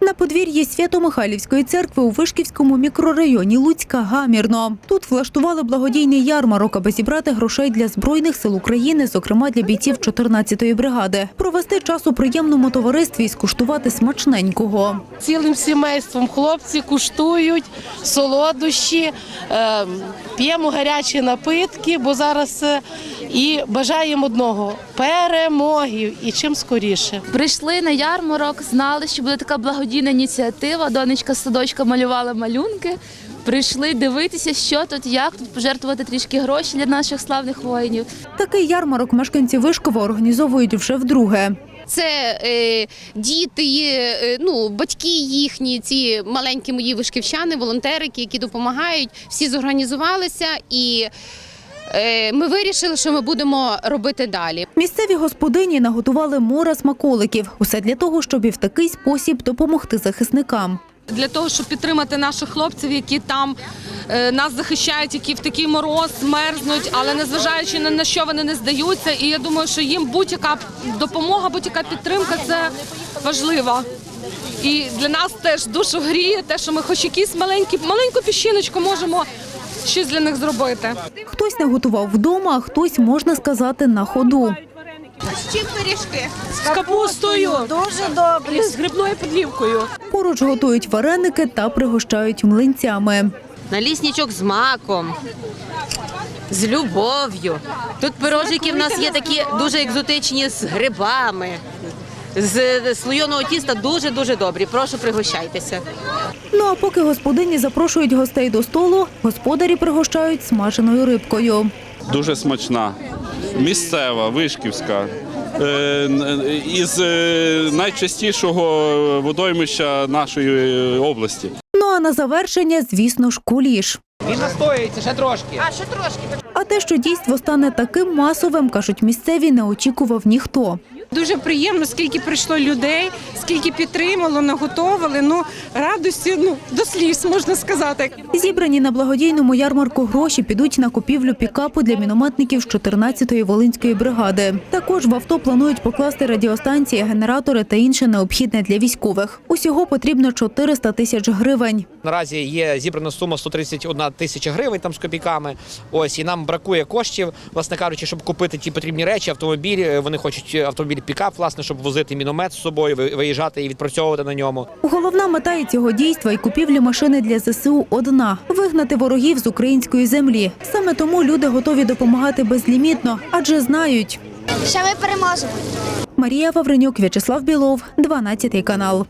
На подвір'ї Свято-Михайлівської церкви у Вишківському мікрорайоні Луцька гамірно. Тут влаштували благодійний ярмарок, аби зібрати грошей для збройних сил України, зокрема для бійців 14-ї бригади. Провести час у приємному товаристві і скуштувати смачненького. Цілим сімейством хлопці куштують солодощі, е, п'ємо гарячі напитки, бо зараз і бажаємо одного перемоги і чим скоріше. Прийшли на ярмарок, знали, що буде така благодійна ініціатива. Донечка з садочка малювала малюнки. Прийшли дивитися, що тут, як тут пожертвувати трішки гроші для наших славних воїнів. Такий ярмарок мешканці Вишкова організовують вже вдруге. Це е, діти, е, ну батьки їхні, ці маленькі мої вишківчани, волонтерики, які допомагають. Всі зорганізувалися, і ми вирішили, що ми будемо робити далі. Місцеві господині наготували море смаколиків. Усе для того, щоб і в такий спосіб допомогти захисникам. для того, щоб підтримати наших хлопців, які там е, нас захищають, які в такий мороз мерзнуть, але незважаючи на що вони не здаються. І я думаю, що їм будь-яка допомога, будь-яка підтримка це важливо. І для нас теж душу гріє те, що ми хоч якісь маленькі, маленьку піщиночку можемо щось для них зробити. Хтось наготував вдома, а хтось, можна сказати, на ходу. З капустою дуже добрі, з грибною подлівкою. Поруч готують вареники та пригощають млинцями. налісничок з маком, з любов'ю. Тут пирожики в нас є такі дуже екзотичні з грибами. З слойоного тіста дуже дуже добрі. Прошу пригощайтеся. Ну а поки господині запрошують гостей до столу, господарі пригощають смаженою рибкою. Дуже смачна, місцева, вишківська. е, Із е, найчастішого водоймища нашої області. Ну а на завершення, звісно ж, куліш. Він настоюється ще трошки. А ще трошки А те, що дійство стане таким масовим, кажуть місцеві, не очікував ніхто. Дуже приємно, скільки прийшло людей, скільки підтримало, наготовили. Ну радості ну до сліз можна сказати. Зібрані на благодійному ярмарку гроші підуть на купівлю пікапу для мінометників з 14-ї волинської бригади. Також в авто планують покласти радіостанції, генератори та інше необхідне для військових. Усього потрібно 400 тисяч гривень. Наразі є зібрана сума 131 тисяча гривень там з копійками. Ось і нам бракує коштів, власне кажучи, щоб купити ті потрібні речі. Автомобіль е, вони хочуть автомобіль пікап, власне, щоб возити міномет з собою, ви- виїжджати і відпрацьовувати на ньому. Головна мета і цього дійства і купівлі машини для ЗСУ одна вигнати ворогів з української землі. Саме тому люди готові допомагати безлімітно, адже знають. Що ми переможемо. Марія Вавренюк, В'ячеслав Білов, 12 канал.